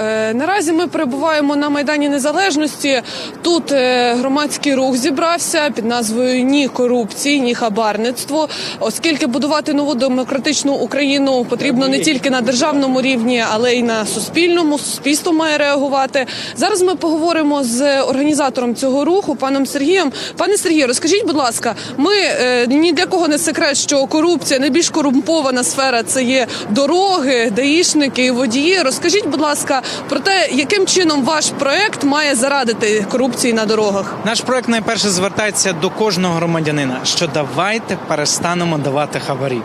Е, Наразі ми перебуваємо на майдані незалежності. Тут е, громадський рух зібрався під назвою Ні корупції, ні хабарництво. Оскільки будувати нову демократичну Україну потрібно не тільки на державному рівні, але й на суспільному. Суспільство має реагувати. Зараз ми поговоримо з організатором цього руху, паном Сергієм. Пане Сергію, розкажіть, будь ласка, ми е, ні для кого не секрет, що корупція найбільш корумпована сфера це є дороги, даїшники і водії. Розкажіть, будь ласка, про те, яким чином ваш проект має зарадити корупції на дорогах. Наш проект найперше звертається до кожного громадянина, що давайте перестанемо давати хабарі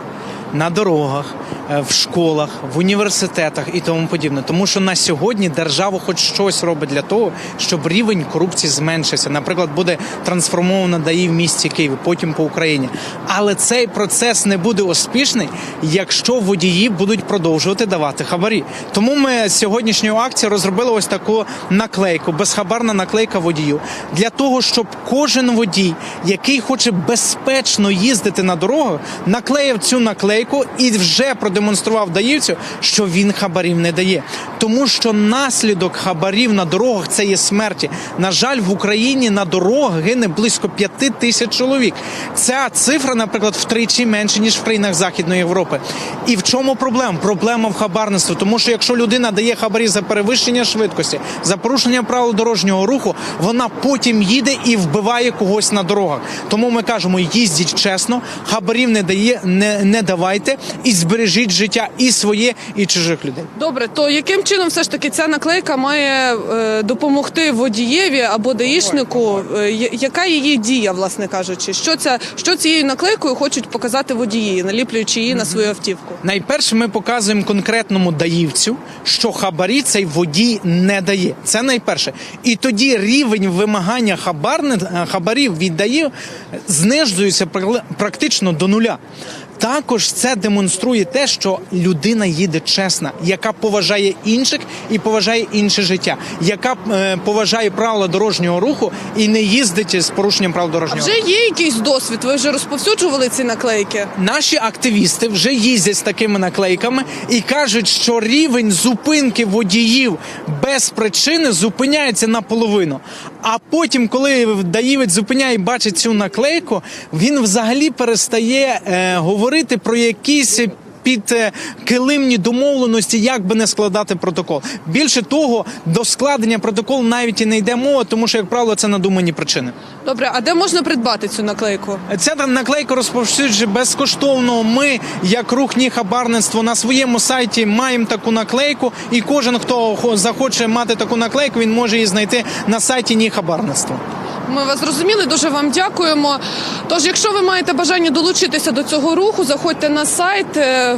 на дорогах, в школах, в університетах і тому подібне. Тому що на сьогодні держава хоч щось робить для того, щоб рівень корупції зменшився. Наприклад, буде трансформовано ДАІ в місті Києві, потім по Україні. Але цей процес не буде успішний, якщо водії будуть продовжувати давати хабарі. Тому ми з сьогоднішньої акції розробили ось таку наклейку, безхабарна наклейка водію, для того, щоб кожен водій, який хоче безпечно їздити на дорогу, наклеїв цю наклейку і вже продемонстрував даївцю, що він хабарів не дає. Тому що наслідок хабарів на дорогах це є смерті. На жаль, в Україні на дорогах гине близько п'яти тисяч чоловік. Ця цифра, наприклад, втричі менше ніж в країнах Західної Європи. І в чому проблема? Проблема в хабарництві. Тому що якщо людина дає хабарі за перевищення швидкості, за порушення правил дорожнього руху, вона потім їде і вбиває когось на дорогах. Тому ми кажемо: їздіть чесно, хабарів не дає, не, не давайте і збережіть життя і своє, і чужих людей. Добре, то яким чином все ж таки ця наклейка має е, допомогти водієві або даїшнику? Е, яка її дія, власне кажучи? Що ця що цією наклейкою хочуть показати водії, наліплюючи її на свою автівку? Найперше, ми показуємо конкретному даївцю, що хабарі цей водій не дає. Це найперше. І тоді рівень вимагання хабарни, хабарів від даїв знижується практично до нуля. Також це демонструє те, що людина їде чесна, яка поважає інших і поважає інше життя, яка е, поважає правила дорожнього руху і не їздить з порушенням правил дорожнього руху. Вже є якийсь досвід? Ви вже розповсюджували ці наклейки? Наші активісти вже їздять з такими наклейками і кажуть, що рівень зупинки водіїв без причини зупиняється наполовину. А потім, коли даївець зупиняє і бачить цю наклейку, він взагалі перестає е, говорити про якісь. Під е, килимні домовленості, як би не складати протокол. Більше того, до складення протоколу навіть і не йде мова, тому що, як правило, це надумані причини. Добре, а де можна придбати цю наклейку? Ця наклейка розповсюджує безкоштовно. Ми, як рух ні хабарництво, на своєму сайті маємо таку наклейку, і кожен, хто хо- захоче мати таку наклейку, він може її знайти на сайті ні хабарництво. Ми вас зрозуміли, дуже вам дякуємо. Тож, якщо ви маєте бажання долучитися до цього руху, заходьте на сайт, е,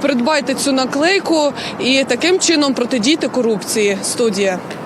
придбайте цю наклейку і таким чином протидійте корупції. Студія.